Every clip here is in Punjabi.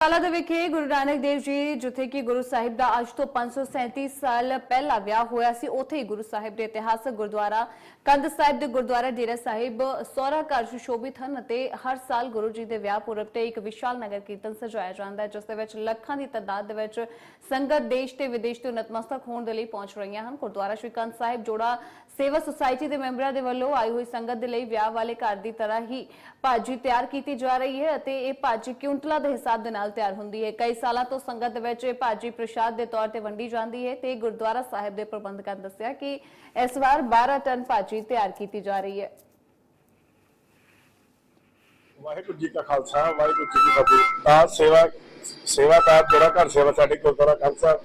ਸਾਲਾ ਦੇ ਵਿਖੇ ਗੁਰੂ ਨਾਨਕ ਦੇਵ ਜੀ, ਜਿੱਥੇ ਕਿ ਗੁਰੂ ਸਾਹਿਬ ਦਾ ਅੱਜ ਤੋਂ 537 ਸਾਲ ਪਹਿਲਾਂ ਵਿਆਹ ਹੋਇਆ ਸੀ, ਉੱਥੇ ਹੀ ਗੁਰੂ ਸਾਹਿਬ ਦੇ ਇਤਿਹਾਸਕ ਗੁਰਦੁਆਰਾ ਕੰਧ ਸਾਹਿਬ ਦੇ ਗੁਰਦੁਆਰਾ ਡੇਰਾ ਸਾਹਿਬ ਸੋਹਰਾ ਘਰ ਸੁਸ਼ੋਭਿਤ ਹਨ ਅਤੇ ਹਰ ਸਾਲ ਗੁਰੂ ਜੀ ਦੇ ਵਿਆਹ ਪੁਰਬ ਤੇ ਇੱਕ ਵਿਸ਼ਾਲ ਨਗਰ ਕੀਰਤਨ ਸਜਾਇਆ ਜਾਂਦਾ ਹੈ, ਜਿਸ ਦੇ ਵਿੱਚ ਲੱਖਾਂ ਦੀ ਤਾਦਾਦ ਦੇ ਵਿੱਚ ਸੰਗਤ ਦੇਸ਼ ਤੇ ਵਿਦੇਸ਼ ਤੋਂ ਨਤਮਸਤਕ ਹੋਣ ਦੇ ਲਈ ਪਹੁੰਚ ਰਹੀਆਂ ਹਨ। ਗੁਰਦੁਆਰਾ ਸ਼੍ਰੀ ਕੰਧ ਸਾਹਿਬ ਜੋੜਾ ਸੇਵਾ ਸੁਸਾਇਟੀ ਦੇ ਮੈਂਬਰਾਂ ਦੇ ਵੱਲੋਂ ਆਈ ਹੋਈ ਸੰਗਤ ਦੇ ਲਈ ਵਿਆਹ ਵਾਲੇ ਘਰ ਦੀ ਤਰ੍ਹਾਂ ਹੀ ਭਾਜੀ ਤਿਆਰ ਕੀਤੀ ਜਾ ਰਹੀ ਹੈ ਅਤੇ ਇਹ ਭਾਜੀ ਕਿਉਂਟਲਾ ਦੇ ਹਿਸਾਬ ਦੇ ਨਾਲ ਤਿਆਰ ਹੁੰਦੀ ਹੈ। ਕਈ ਸਾਲਾਂ ਤੋਂ ਸੰਗਤ ਦੇ ਵਿੱਚ ਇਹ ਭਾਜੀ ਪ੍ਰਸ਼ਾਦ ਦੇ ਤੌਰ ਤੇ ਵੰਡੀ ਜਾਂਦੀ ਹੈ ਤੇ ਗੁਰਦੁਆਰਾ ਸਾਹਿਬ ਦੇ ਪ੍ਰਬੰਧਕਾਂ ਨੇ ਦੱਸਿਆ ਕਿ ਇਸ ਵਾਰ 12 ਟਨ ਭਾਜੀ ਤਿਆਰ ਕੀਤੀ ਜਾ ਰਹੀ ਹੈ। ਵਾਹਿਗੁਰੂ ਜੀ ਕਾ ਖਾਲਸਾ, ਵਾਹਿਗੁਰੂ ਜੀ ਕੀ ਫਤਿਹ। ਤਾਂ ਸੇਵਾ, ਸੇਵਾਦਾਰ ਜਿਹੜਾ ਘਰ ਸੇਵਾ ਸਾਡੇ ਗੁਰਦੁਆਰਾ ਖਾਲਸਾ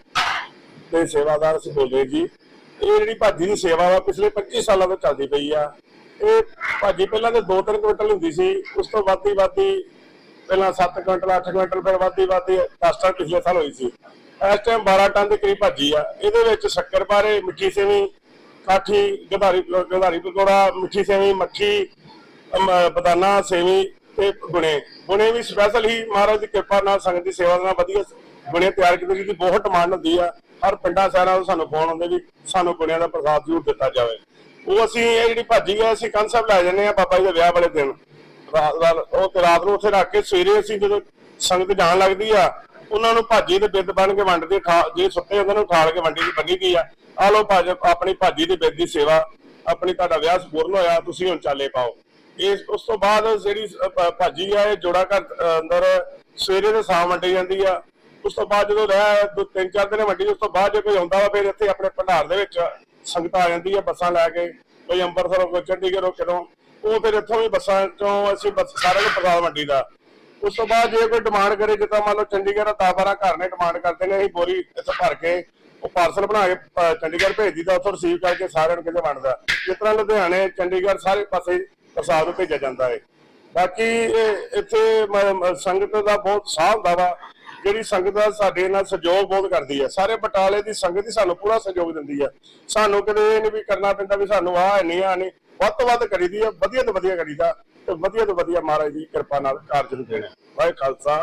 ਤੇ ਸੇਵਾਦਾਰ ਅਸੀਂ ਬੋਲਦੇ ਜੀ। ਇਹ ਜਿਹੜੀ ਭਾਜੀ ਦੀ ਸੇਵਾ ਵਾ ਪਿਛਲੇ 25 ਸਾਲਾਂ ਤੋਂ ਚੱਲਦੀ ਪਈ ਆ। ਇਹ ਭਾਜੀ ਪਹਿਲਾਂ ਤੇ 2-3 ਕੁਇੰਟਲ ਹੁੰਦੀ ਸੀ, ਉਸ ਤੋਂ ਵੱਧਦੀ ਵੱਧਦੀ ਪਹਿਲਾਂ 7 ਕੁਇੰਟਲ 8 ਕੁਇੰਟਲ, ਫਿਰ ਵੱਧਦੀ ਵੱਧਦੀ 10 ਟਨ ਪਿਛਲੇ ਸਾਲ ਹੋਈ ਸੀ। ਇਸ ਟਾਈਮ 12 ਟਨ ਦੇ ਕਰੀਬ ਭਾਜੀ ਆ। ਇਹਦੇ ਵਿੱਚ ਸ਼ੱਕਰ ਬਾਰੇ ਮਿੱਠੀ ਸੇਵੀ, ਕਾਠੀ, ਗਧਾਰੀ ਗਧਾਰੀ ਪਕੌੜਾ, ਮਿੱਠੀ ਸੇਵੀਂ, ਮੱਖੀ ਬਦਾਨਾ, ਸੇਵੀ ਤੇ ਗੁਣੇ। ਗੁਣੇ ਵੀ ਸਪੈਸ਼ਲ ਹੀ ਮਹਾਰਾਜ ਦੀ ਕਿਰਪਾ ਨਾਲ, ਸੰਗਤ ਦੀ ਸੇਵਾ ਨਾਲ ਵਧੀਆ ਗੁਣੇ ਤਿਆਰ ਕੀਤੇ ਜਿਹਦੀ ਬਹੁਤ ਡਿਮਾਂਡ ਹੁੰਦੀ ਆ। ਹਰ ਪਿੰਡਾਂ, ਸ਼ਹਿਰਾਂ ਤੋਂ ਸਾਨੂੰ ਫੋਨ ਆਉਂਦੇ ਵੀ ਸਾਨੂੰ ਗੁਣਿਆਂ ਦਾ ਪ੍ਰਸਾਦ ਜ਼ਰੂਰ ਦਿੱਤਾ ਜਾਵੇ। ਉਹ ਅਸੀਂ ਇਹ ਜਿਹੜੀ ਭਾਜੀ ਆ, ਅਸੀਂ ਕਨਸੈਪਟ ਲੈ ਜਾਂਦੇ ਆ ਬਾਬਾ ਜੀ ਦੇ ਵਿਆਹ ਵਾਲੇ ਦਿਨ। ਉਹ ਤੇ ਰਾਤ ਨੂੰ ਉੱਥੇ ਰੱਖ ਕੇ ਸਵੇਰੇ ਅਸੀਂ ਜਦੋਂ ਸੰਗਤ ਜਾਣ ਲੱਗਦੀ ਆ, ਉਹਨਾਂ ਨੂੰ ਭਾਜੀ ਦੇ ਬਿੱਦ ਬਣ ਕੇ ਵੰਡਦੇ ਜੇ ਸੁੱਤੇ ਉਹਨਾਂ ਨੂੰ ਠਾਲ ਕੇ ਵੰਡੀ ਦੀ ਬੰਨੀ ਗਈ ਆ। ਆ ਲੋ ਭਾਜ, ਆਪਣੀ ਭਾਜੀ ਦੇ ਬਿੱਦ ਦੀ ਸੇਵਾ, ਆਪਣੀ ਤੁਹਾਡਾ ਵਿਆਹ ਸੰਪੂਰਨ ਹੋਇਆ, ਤੁਸੀਂ ਹੁਣ ਚਾਲੇ ਪਾਓ। ਇਸ, ਉਸ ਤੋਂ ਬਾਅਦ ਜਿਹੜੀ ਭਾਜੀ ਆ, ਇਹ ਜੋੜਾ ਘਰ ਅੰਦਰ ਸਵੇਰੇ ਤੇ ਸ਼ਾਮ ਵੰਡੀ ਜਾਂਦੀ ਆ। ਉਸ ਤੋਂ ਬਾਅਦ ਜਦੋਂ ਰਹਿ, ਦੋ, ਤਿੰਨ, ਚਾਰ ਦਿਨ ਵੰਡੀ, ਉਸ ਤੋਂ ਬਾਅਦ ਜੇ ਕੋਈ ਆਉਂਦਾ ਵਾ, ਫਿਰ ਇੱਥੇ ਆਪਣੇ ਭੰਡਾਰ ਦੇ ਵਿੱਚ ਸੰਗਤ ਆ ਜਾਂਦੀ ਆ, ਬੱਸਾਂ ਲੈ ਕੇ, ਕੋਈ ਅੰਮ੍ਰਿਤਸਰੋਂ, ਕੋਈ ਚੰਡੀਗੜ੍ਹੋਂ ਕਿਤੋਂ ਉਹ ਫਿਰ ਇੱਥੋਂ ਵੀ ਬੱਸਾਂ ਚੋਂ ਅਸੀਂ ਬੱਸ ਸਾਰਿਆਂ ਨੂੰ ਪ੍ਰਸਾਦ ਵੰਡੀ ਦਾ। ਉਸ ਤੋਂ ਬਾਅਦ ਜੇ ਕੋਈ ਡਿਮਾਂਡ ਕਰੇ, ਜਿੱਦਾਂ ਮੰਨ ਲਓ ਚੰਡੀਗੜ੍ਹ ਦਾ 12 ਘਰ ਨੇ ਡਿਮਾਂਡ ਕਰਦੇ ਨੇ, ਅਸੀਂ ਬੋਰੀ ਇੱਥੇ ਭਰ ਕੇ ਉਹ ਪਾਰਸਲ ਬਣਾ ਕੇ ਚੰਡੀਗੜ੍ਹ ਭੇਜ ਦਿੱਤਾ ਉੱਥੋਂ ਰਿਸੀਵ ਕਰਕੇ ਸਾਰਿਆਂ ਨੂੰ ਕਿਤੇ ਵੰਡਦਾ। ਜਿਸ ਤਰ੍ਹਾਂ ਲੁਧਿਆਣੇ, ਚੰਡੀਗੜ੍ਹ ਸਾਰੇ ਪਾਸੇ ਪ੍ਰਸਾਦ ਭੇਜਿਆ ਜਾਂਦਾ ਹੈ। ਬਾਕੀ ਇੱਥੇ ਸੰਗਤ ਦਾ ਬਹੁਤ ਸਾਹ ਹੁੰਦਾ ਵਾ। ਜਿਹੜੀ ਸੰਗਤ ਦਾ ਸਾਡੇ ਨਾਲ ਸਹਿਯੋਗ ਬਹੁਤ ਕਰਦੀ ਹੈ। ਸਾਰੇ ਬਟਾਲੇ ਦੀ ਸੰਗਤ ਹੀ ਸਾਨੂੰ ਪੂਰਾ ਸਹਿਯੋਗ ਦਿੰਦੀ ਹੈ। ਸਾਨੂੰ ਕਦੇ ਇਹ ਨਹੀਂ ਵੀ ਕਰਨਾ ਪੈਂਦਾ ਵੀ ਸਾਨੂੰ ਆਹ ਨਹੀਂ ਆ ਨਹੀਂ ਵੱਧ ਤੋਂ ਵੱਧ ਕਰੀਦੀ ਹੈ, ਵਧੀਆ ਤੋਂ ਵਧੀਆ ਕਰੀਦਾ ਤੇ ਵਧੀਆ ਤੋਂ ਵਧੀਆ ਮਹਾਰਾਜ ਦੀ ਕਿਰਪਾ ਨਾਲ ਕਾਰਜ ਨੂੰ। ਦੇਣਾ ਵਾਹਿ ਖਾਲਸਾ।